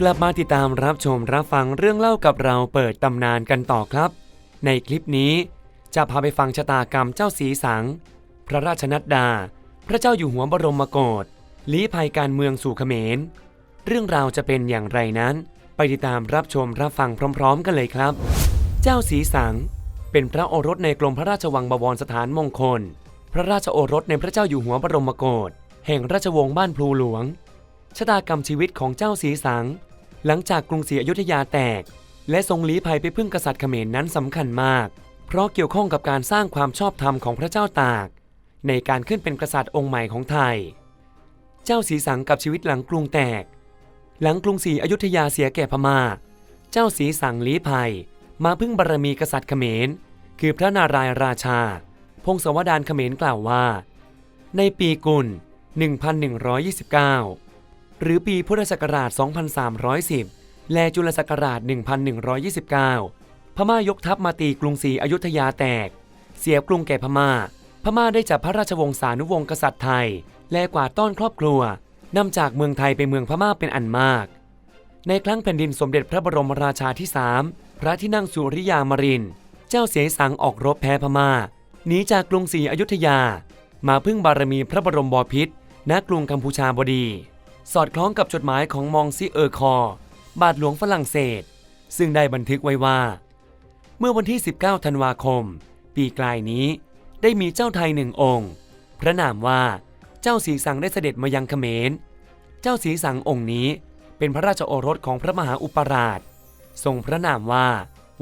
กลับมาติดตามรับชมรับฟังเรื่องเล่ากับเราเปิดตำนานกันต่อครับ ในคลิปนี้จะพาไปฟังชะตากรรมเจ้าสีสัง พระราชนัดดา พระเจ้าอยู่หัวบรมโกศลี้ภัยการเมืองสู่เขมร เรื่องราวจะเป็นอย่างไรนั้น ไปติดตามรับชมรับฟังพร้อม ๆ กันเลยครับ เจ้าสีสัง เป็นพระโอรสในกรมพระราชวังบวรสถานมงคล พระราชโอรสในพระเจ้าอยู่หัวบรมโกศแห่งราชวงศ์บ้านพลูหลวง ชะตากรรมชีวิตของเจ้าสีสัง หลังจากกรุงศรีอยุธยาแตก และทรงลี้ภัยไปพึ่งกษัตริย์เขมรนั้นสำคัญมาก เพราะเกี่ยวข้องกับการสร้างความชอบธรรมของพระเจ้าตาก ในการขึ้นเป็นกษัตริย์องค์ใหม่ของไทย เจ้าสีสังกับชีวิตหลังกรุงแตก หลังกรุงศรีอยุธยาเสียแก่พม่า เจ้าสีสังลี้ภัย มาพึ่งบารมีกษัตริย์เขมร คือพระนารายราชา พงศาวดารเขมรกล่าวว่า ในปีกุล1129 หรือปีพุทธศักราช 2310 และจุลศักราช 1129 พม่ายกทัพมาตีกรุงศรีอยุธยาแตก เสียกรุงแก่พม่า พม่าได้จับพระราชวงศานุวงศ์กษัตริย์ไทย และกวาดต้อนครอบครัวนำจากเมืองไทยไปเมืองพม่าเป็นอันมาก ในครั้งแผ่นดินสมเด็จพระบรมราชาที่สามพระที่นั่งสุริยามริน เจ้าเสยสังออกรบแพ้พม่าหนีจากกรุงศรีอยุธยา มาพึ่งบารมีพระบรมบพิตรณกรุงกัมพูชาบดี สอดคล้องกับจดหมายของมองซิเออร์คอ บาทหลวงฝรั่งเศส ซึ่งได้บันทึกไว้ว่า เมื่อวันที่ 19 ธันวาคม ปีกลายนี้ ได้มีเจ้าไทยหนึ่งองค์ พระนามว่าเจ้าสีสังได้เสด็จมายังเขมร เจ้าสีสังองค์นี้เป็นพระราชโอรสของพระมหาอุปราช ทรงพระนามว่า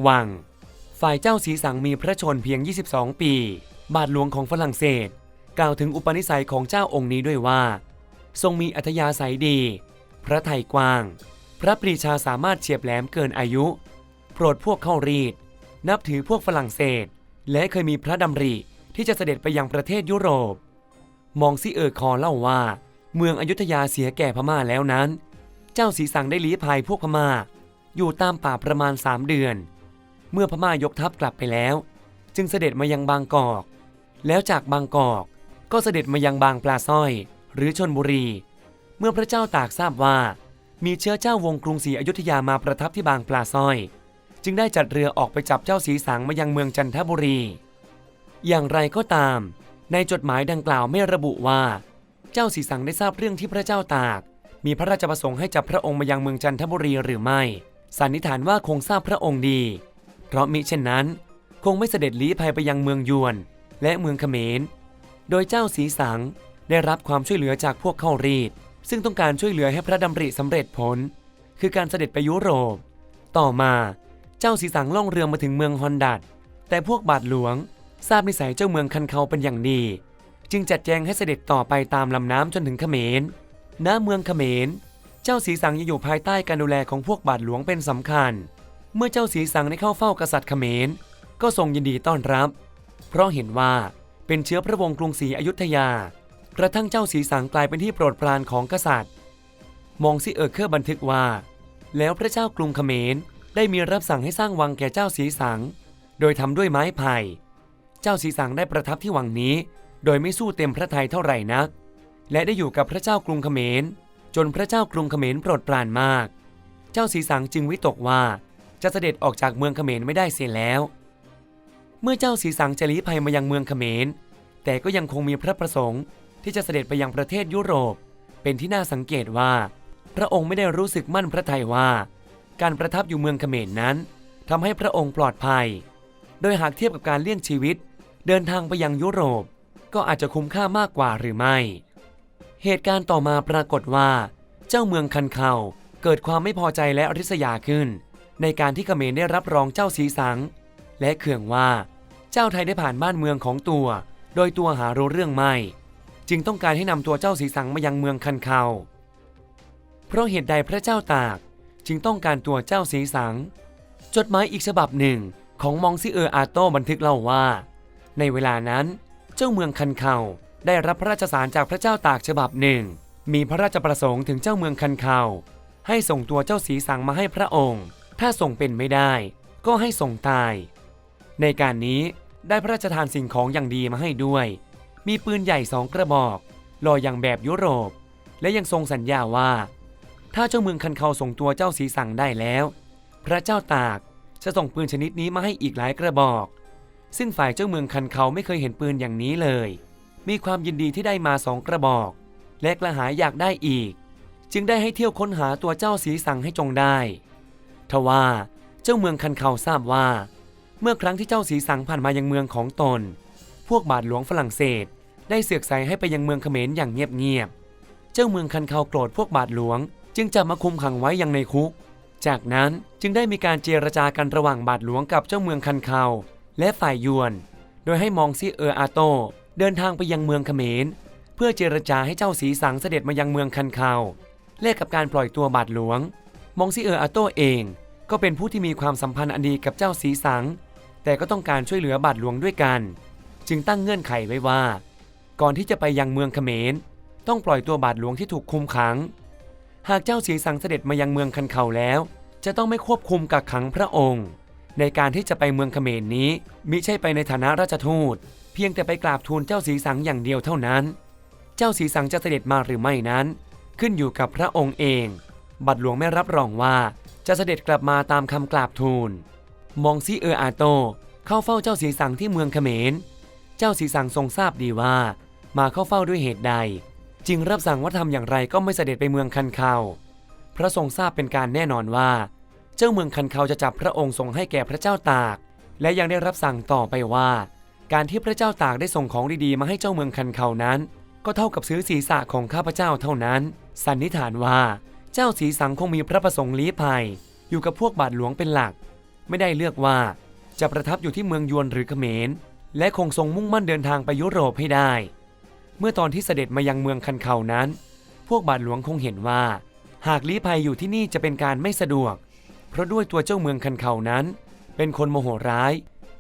วัง ฝ่ายเจ้าสีสังมีพระชนเพียง 22 ปี บาทหลวงของฝรั่งเศส กล่าวถึงอุปนิสัยของเจ้าองค์นี้ด้วยว่า ทรงมีอัธยาศัยดี พระไทยกว้าง พระปรีชาสามารถเฉียบแหลมเกินอายุ โปรดพวกเข้ารีด นับถือพวกฝรั่งเศส และเคยมีพระดำริที่จะเสด็จไปยังประเทศยุโรป มองซิเออร์คอเล่าว่า เมืองอยุธยาเสียแก่พม่าแล้วนั้น เจ้าสีสังได้ลี้ภัยพวกพม่า อยู่ตามป่าประมาณสามเดือน เมื่อพม่ายกทัพกลับไปแล้ว จึงเสด็จมายังบางกอก แล้วจากบางกอกก็เสด็จมายังบางปลาสร้อย หรือชนบุรี เมื่อพระเจ้าตากทราบว่า มีเชื้อเจ้าวงกรุงศรีอยุธยามาประทับที่บางปลาสร้อย จึงได้จัดเรือออกไปจับเจ้าสีสังมายังเมืองจันทบุรี อย่างไรก็ตาม ในจดหมายดังกล่าวไม่ระบุว่า เจ้าสีสังได้ทราบเรื่องที่พระเจ้าตาก มีพระราชประสงค์ให้จับพระองค์มายังเมืองจันทบุรีหรือไม่ สันนิษฐานว่าคงทราบพระองค์ดี เพราะมิเช่นนั้น คงไม่เสด็จลี้ภัยไปยังเมืองยวน และเมืองเขมร โดยเจ้าสีสัง ได้รับความช่วยเหลือจากพวกเข้ารีด ซึ่งต้องการช่วยเหลือให้พระดำริสำเร็จผล คือการเสด็จไปยุโรป ต่อมาเจ้าสีสังล่องเรือมาถึงเมืองฮอนดัด แต่พวกบาทหลวงทราบนิสัยเจ้าเมืองคันเขาเป็นอย่างดี จึงจัดแจงให้เสด็จต่อไปตามลำน้ำจนถึงเขมรณเมืองเขมร เจ้าสีสังยังอยู่ภายใต้การดูแลของพวกบาทหลวงเป็นสำคัญ เมื่อเจ้าสีสังได้เข้าเฝ้ากษัตริย์เขมร ก็ทรงยินดีต้อนรับ เพราะเห็นว่าเป็นเชื้อพระวงศ์กรุงศรีอยุธยา กระทั่งเจ้าสีสังกลายเป็นที่โปรดปรานของกษัตริย์ มองซิเออร์เคอร์บันทึกว่า แล้วพระเจ้ากรุงเขมรได้มีรับสั่งให้สร้างวังแก่เจ้าสีสัง โดยทำด้วยไม้ไผ่ เจ้าสีสังได้ประทับที่วังนี้ โดยไม่สู้เต็มพระทัยเท่าไหร่นัก และได้อยู่กับพระเจ้ากรุงเขมร จนพระเจ้ากรุงเขมรโปรดปรานมาก เจ้าสีสังจึงวิตกว่าจะเสด็จออกจากเมืองเขมรไม่ได้เสียแล้ว เมื่อเจ้าสีสังจะลี้ภัยมายังเมืองเขมร แต่ก็ยังคงมีพระประสงค์ ที่จะเสด็จไปยังประเทศยุโรป เป็นที่น่าสังเกตว่า พระองค์ไม่ได้รู้สึกมั่นพระทัยว่า การประทับอยู่เมืองเขมรนนั้นทำให้พระองค์ปลอดภัย โดยหากเทียบกับการเลี่ยงชีวิต เดินทางไปยังยุโรป ก็อาจจะคุ้มค่ามากกว่าหรือไม่ เหตุการณ์ต่อมาปรากฏว่า เจ้าเมืองคันเขาเกิดความไม่พอใจและริษยาขึ้น ในการที่เขมรได้รับรองเจ้าสีสัง และเขื่องว่า เจ้าไทยได้ผ่านบ้านเมืองของตัว โดยตัวหารู้เรื่องไม่ จึงต้องการให้นำตัวเจ้าสีสังมายังเมืองคันเขาเพราะเหตุใดพระเจ้าตากจึงต้องการตัวเจ้าสีสัง จดหมายอีกฉบับหนึ่งของมองซิเออร์อาโตบันทึกเล่าว่า ในเวลานั้นเจ้าเมืองคันเขาได้รับพระราชสารจากพระเจ้าตากฉบับหนึ่ง มีพระราชประสงค์ถึงเจ้าเมืองคันเขาให้ส่งตัวเจ้าสีสังมาให้พระองค์ ถ้าส่งเป็นไม่ได้ ก็ให้ส่งตาย ในการนี้ได้พระราชทานสิ่งของอย่างดีมาให้ด้วย มีปืนใหญ่สองกระบอกลอยอย่างแบบยุโรป และยังทรงสัญญาว่า ถ้าเจ้าเมืองคันเขาส่งตัวเจ้าสีสังได้แล้ว พระเจ้าตากจะส่งปืนชนิดนี้มาให้อีกหลายกระบอก ซึ่งฝ่ายเจ้าเมืองคันเขาไม่เคยเห็นปืนอย่างนี้เลย มีความยินดีที่ได้มาสองกระบอก และกระหายอยากได้อีก จึงได้ให้เที่ยวค้นหาตัวเจ้าสีสังให้จงได้ทว่าเจ้าเมืองคันเขาทราบว่า เมื่อครั้งที่เจ้าสีสังผ่านมายังเมืองของตน พวกบาทหลวงฝรั่งเศส ได้เสือกใส่ให้ไปยังเมืองเขมรอย่างเงียบๆ เจ้าเมืองคันเขาโกรธพวกบาทหลวง จึงจับมาคุมขังไว้ยังในคุก จากนั้นจึงได้มีการเจรจากันระหว่างบาทหลวงกับเจ้าเมืองคันเขาและฝ่ายยวน โดยให้มองซีเอออาโตเดินทางไปยังเมืองเขมร เพื่อเจรจาให้เจ้าสีสังเสด็จมายังเมืองคันเขาแลกกับการปล่อยตัวบาทหลวง มองซีเอออาโตเอง ก็เป็นผู้ที่มีความสัมพันธ์อันดีกับเจ้าสีสัง แต่ก็ต้องการช่วยเหลือบาทหลวงด้วยกัน จึงตั้งเงื่อนไขไว้ว่า ก่อนที่จะไปยังเมืองเขมร ต้องปล่อยตัวบาทหลวงที่ถูกคุมขัง หากเจ้าสีสังเสด็จมายังเมืองคันเขาแล้ว จะต้องไม่ควบคุมกักขังพระองค์ ในการที่จะไปเมืองเขมรนี้มิใช่ไปในฐานะราชทูต เพียงแต่ไปกราบทูลเจ้าสีสังอย่างเดียวเท่านั้น เจ้าสีสังจะเสด็จมาหรือไม่นั้น ขึ้นอยู่กับพระองค์เอง บัตรหลวงไม่รับรองว่าจะเสด็จกลับมาตามคำกราบทูล มองซีเอออาโตเข้าเฝ้าเจ้าสีสังที่เมืองเขมร เจ้าสีสังทรงทราบดีว่า มาเข้าเฝ้าด้วยเหตุใด จึงรับสั่งว่าทำอย่างไรก็ไม่เสด็จไปเมืองคันเขา พระทรงทราบเป็นการแน่นอนว่า เจ้าเมืองคันเขาจะจับพระองค์ส่งให้แก่พระเจ้าตาก และยังได้รับสั่งต่อไปว่า การที่พระเจ้าตากได้ส่งของดีๆ มาให้เจ้าเมืองคันเขานั้น ก็เท่ากับซื้อศีรษะของข้าพเจ้าเท่านั้น สันนิษฐานว่า เจ้าสีสังคงมีพระประสงค์ลี้ภัย อยู่กับพวกบาทหลวงเป็นหลัก ไม่ได้เลือกว่าจะประทับอยู่ที่เมืองยวนหรือเขมร และคงทรงมุ่งมั่นเดินทางไปยุโรปให้ได้ เมื่อตอนที่เสด็จมายังเมืองคันเขานั้น พวกบาทหลวงคงเห็นว่า หากลี้ภัยอยู่ที่นี่จะเป็นการไม่สะดวก เพราะด้วยตัวเจ้าเมืองคันเขานั้น เป็นคนโมโหร้าย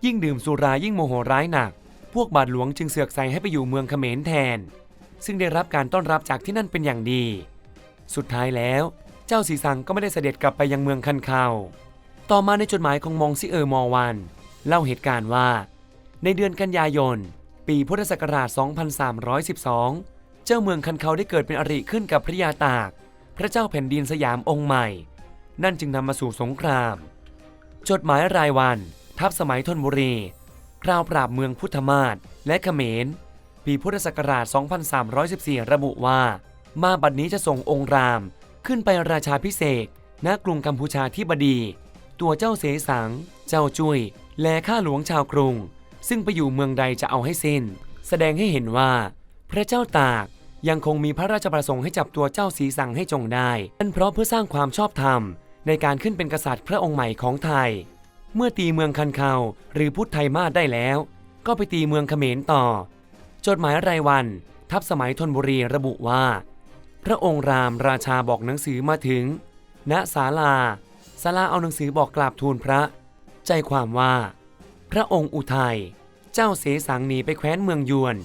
ยิ่งดื่มสุรายิ่งโมโหร้ายหนัก พวกบาทหลวงจึงเสือกใส่ให้ไปอยู่เมืองเขมรแทน ซึ่งได้รับการต้อนรับจากที่นั่นเป็นอย่างดี สุดท้ายแล้ว เจ้าสีสังก็ไม่ได้เสด็จกลับไปยังเมืองคันเขาต่อมาในจดหมายของมองซิเออร์มอวัน เล่าเหตุการณ์ว่า ในเดือนกันยายน ปีพุทธศักราช 2312 เจ้าเมืองคันเขาได้เกิดเป็นอริขึ้นกับพระยาตาก พระเจ้าแผ่นดินสยามองค์ใหม่ นั่นจึงนำมาสู่สงคราม จดหมายรายวัน ทัพสมัยธนบุรี คราวปราบเมืองพุทธมาศและเขมร ปีพุทธศักราช 2314 ระบุว่า มาบัดนี้จะส่งองค์รามขึ้นไปราชาพิเศษณกรุงกัมพูชาที่บดี ตัวเจ้าเสสัง เจ้าจุย้ยและข้าหลวงชาวกรุง ซึ่งไปอยู่เมืองใดจะเอาให้สิ้น แสดงให้เห็นว่า พระเจ้าตากยังคงมีพระราชประสงค์ให้จับตัวเจ้าสีสังให้จงได้นั่นเพราะเพื่อสร้างความชอบธรรม ในการขึ้นเป็นกษัตริย์พระองค์ใหม่ของไทย เมื่อตีเมืองคันเขาหรือพุทธไทยมาศได้แล้ว ก็ไปตีเมืองเขมรต่อ จดหมายรายวัน ทัพสมัยธนบุรีระบุว่า พระองค์รามราชาบอกหนังสือมาถึง ณศาลาศาลาเอาหนังสือบอกกราบทูลพระ ใจความว่า พระองค์อุทัย เจ้าเสสังหนีไปแคว้นเมืองยวน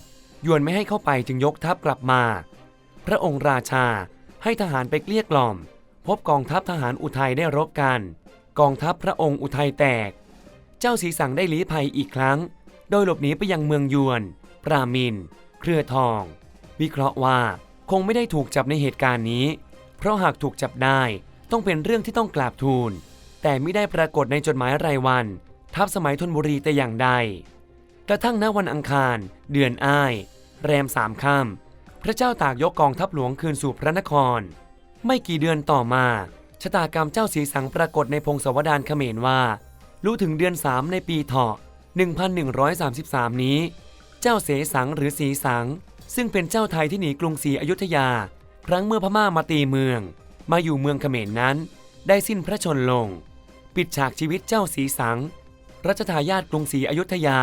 ยวนไม่ให้เข้าไปจึงยกทัพกลับมา พระองค์ราชาให้ทหารไปเกลี้ยกล่อม พบกองทัพทหารอุทัยได้รบกัน กองทัพพระองค์อุทัยแตก เจ้าสีสังได้ลี้ภัยอีกครั้ง โดยหลบหนีไปยังเมืองยวน ปรามิน เครือทอง วิเคราะห์ว่าคงไม่ได้ถูกจับในเหตุการณ์นี้ เพราะหากถูกจับได้ต้องเป็นเรื่องที่ต้องกราบทูล แต่ไม่ได้ปรากฏในจดหมายรายวัน ทัพสมัยธนบุรีแต่อย่างใด กระทั่งณวันอังคาร เดือนอ้าย แรมสามค่ำพระเจ้าตากยกกองทัพหลวงคืนสู่พระนคร ไม่กี่เดือนต่อมาชะตากรรมเจ้าสีสังปรากฏในพงศวดารเขมรว่า รู้ถึงเดือนสามในปีเถาะ 1133 นี้ เจ้าเสสังหรือสีสัง ซึ่งเป็นเจ้าไทยที่หนีกรุงศรีอยุธยา ครั้งเมื่อพม่ามาตีเมือง มาอยู่เมืองเขมรนั้น ได้สิ้นพระชนลง ปิดฉากชีวิตเจ้าสีสัง รัชทายาทกรุงศรีอยุธยา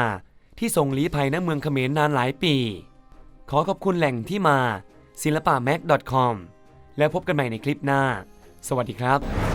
ที่ทรงลี้ภัยณเมืองเขมรนานหลายปี ขอขอบคุณแหล่งที่มาศิลปะ mac com แล้วพบกันใหม่ในคลิปหน้า สวัสดีครับ